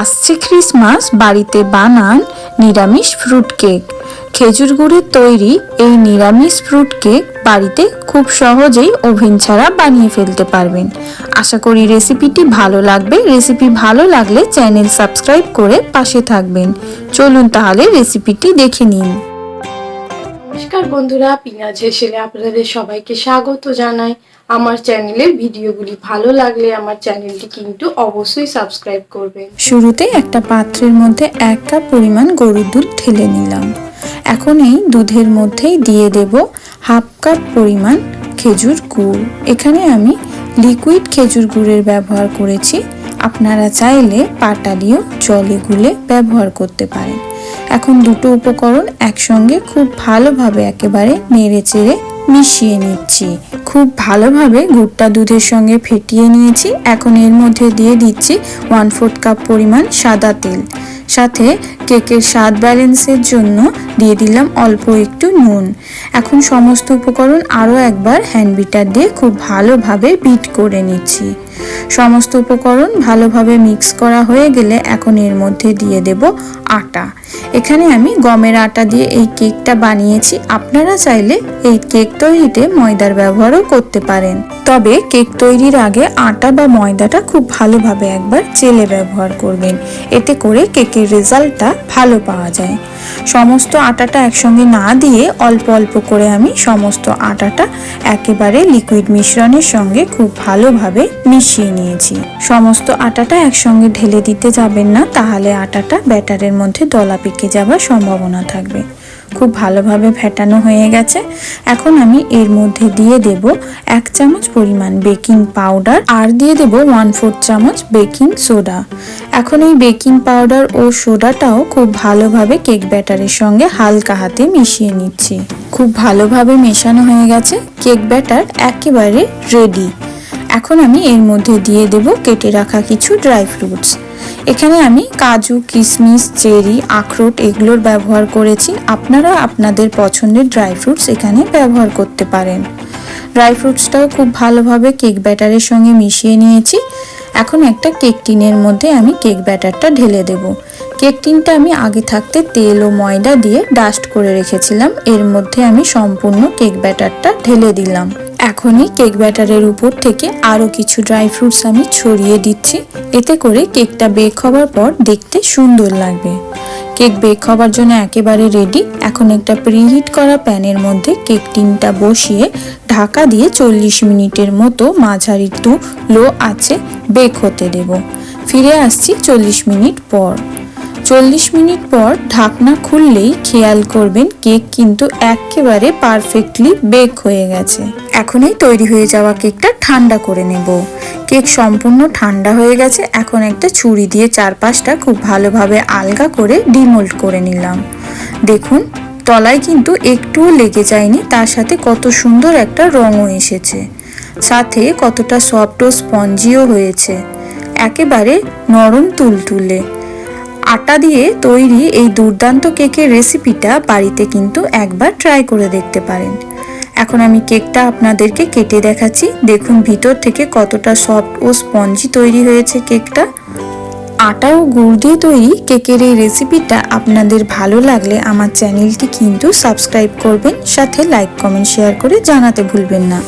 আসছে ক্রিসমাস বাড়িতে বানান নিরামিষ ফ্রুট কেক। খেজুর গুড়ের তৈরি এই নিরামিষ ফ্রুট কেক বাড়িতে খুব সহজেই ওভেন ছাড়া বানিয়ে ফেলতে পারবেন। আশা করি রেসিপিটি ভালো লাগবে। রেসিপি ভালো লাগলে চ্যানেল সাবস্ক্রাইব করে পাশে থাকবেন। চলুন তাহলে রেসিপিটি দেখে নিন। নমস্কার বন্ধুরা পিনাজ হেসেলে আপনাদের সবাইকে স্বাগত জানাই। আমার চ্যানেলের ভিডিওগুলি ভালো লাগলে আমার চ্যানেলটি কিন্তু অবশ্যই সাবস্ক্রাইব করবেন। শুরুতে একটা পাত্রের মধ্যে এক কাপ পরিমাণ গরুর দুধ ঢেলে নিলাম। এখন এই দুধের মধ্যেই দিয়ে দেব হাফ কাপ পরিমাণ খেজুর গুড়। এখানে আমি লিকুইড খেজুর গুড়ের ব্যবহার করেছি। আপনারা চাইলে পাটা দিয়েও জলে গুলে ব্যবহার করতে পারেন। এখন দুটো উপকরণ একসঙ্গে খুব ভালোভাবে একেবারে নেড়ে চেড়ে মিশিয়ে নিচ্ছি। খুব ভালোভাবে গুড়টা দুধের সঙ্গে ফেটিয়ে নিয়েছি। এখন এর মধ্যে দিয়ে দিচ্ছি ওয়ান ফোর্থ কাপ পরিমাণ সাদা তেল। সাথে কেকের স্বাদ ব্যালেন্সের জন্য দিয়ে দিলাম অল্প একটু নুন। এখন সমস্ত উপকরণ আরও একবার হ্যান্ড বিটার দিয়ে খুব ভালোভাবে বিট করে নিচ্ছি। সমস্ত উপকরণ ভালোভাবে মিক্স করা হয়ে গেলে এখন এর মধ্যে দিয়ে দেব আটা। এখানে আমি গমের আটা দিয়ে এই কেকটা বানিয়েছি। আপনারা চাইলে এই কেক তৈরিতে ময়দার ব্যবহারও করতে পারেন। তবে কেক তৈরির আগে আটা বা ময়দাটা খুব ভালোভাবে একবার চেলে ব্যবহার করবেন। এতে করে কেকের রেজাল্টটা ভালো পাওয়া যায়। সমস্ত আটাটা একসঙ্গে না দিয়ে অল্প অল্প করে আমি সমস্ত আটাটা একেবারে লিকুইড মিশ্রণের সঙ্গে খুব ভালোভাবে মিশিয়ে নিয়েছি। সমস্ত আটাটা একসঙ্গে ঢেলে দিতে যাবেন না, তাহলে আটাটা ব্যাটারের মধ্যে দলা পেকে যাওয়ার সম্ভাবনা থাকবে। খুব ভালোভাবে ফেটানো হয়ে গেছে। এখন আমি এর মধ্যে দিয়ে দেব এক চামচ পরিমাণ বেকিং পাউডার আর দিয়ে দেব ওয়ান ফোর্থ চামচ বেকিং সোডা। এখন এই বেকিং পাউডার ও সোডাটাও খুব ভালোভাবে কেক ব্যাটারের সঙ্গে হালকা হাতে মিশিয়ে নিচ্ছি। খুব ভালোভাবে মেশানো হয়ে গেছে। কেক ব্যাটার একেবারে রেডি এখন আমি এর মধ্যে দিয়ে দেব কেটে রাখা কিছু ড্রাই ফ্রুটস এখানে আমি কাজু কিশমিশ চেরি, আখরোট এগুলোর ব্যবহার করেছি। আপনারা আপনাদের পছন্দের ড্রাই ফ্রুটস এখানে ব্যবহার করতে পারেন। ড্রাই ফ্রুটসটাও খুব ভালোভাবে কেক ব্যাটারের সঙ্গে মিশিয়ে নিয়েছি। এখন একটা কেক টিনের মধ্যে আমি কেক ব্যাটারটা ঢেলে দেব। কেক টিনটা আমি আগে থাকতে তেল ও ময়দা দিয়ে ডাস্ট করে রেখেছিলাম। এর মধ্যে আমি সম্পূর্ণ কেক ব্যাটারটা ঢেলে দিলাম। এখনই কেক ব্যাটারের উপর থেকে আরও কিছু ড্রাই ফ্রুটস আমি ছড়িয়ে দিচ্ছি। এতে করে কেকটা বেক হওয়ার পর দেখতে সুন্দর লাগবে। কেক বেক হবার জন্য একেবারে রেডি এখন একটা প্রিহিট করা প্যানের মধ্যে কেক টিনটা বসিয়ে ঢাকা দিয়ে চল্লিশ মিনিটের মতো মাঝারি টু লো আছে বেক হতে দেব। ফিরে আসছি চল্লিশ মিনিট পর। চল্লিশ মিনিট পর ঢাকনা খুললেই খেয়াল করবেন কেক কিন্তু একেবারে পারফেক্টলি বেক হয়ে গেছে। এখনই তৈরি হয়ে যাওয়া কেকটা ঠান্ডা করে নেব। কেক সম্পূর্ণ ঠান্ডা হয়ে গেছে, এখন একটা ছুরি দিয়ে চারপাশটা খুব ভালোভাবে আলগা করে ডিমোল্ড করে নিলাম। দেখুন, তলায় কিন্তু একটুও লেগে যায়নি, তার সাথে কত সুন্দর একটা রঙও এসেছে। সাথে কতটা সফট ও স্পঞ্জিও হয়েছে। একেবারে নরম তুলতুলে। আটা দিয়ে তৈরি এই দুর্দান্ত কেকের রেসিপিটা বাড়িতে কিন্তু একবার ট্রাই করে দেখতে পারেন। এখন আমি কেকটা আপনাদেরকে কেটে দেখাচ্ছি। দেখুন ভিতর থেকে কতটা সফট ও স্পঞ্জি তৈরি হয়েছে কেকটা। আটা ও গুড় দিয়ে তৈরি কেকের এই রেসিপিটা আপনাদের ভালো লাগলে আমার চ্যানেলটি কিন্তু সাবস্ক্রাইব করবেন, সাথে লাইক, কমেন্ট, শেয়ার করে জানাতে ভুলবেন না।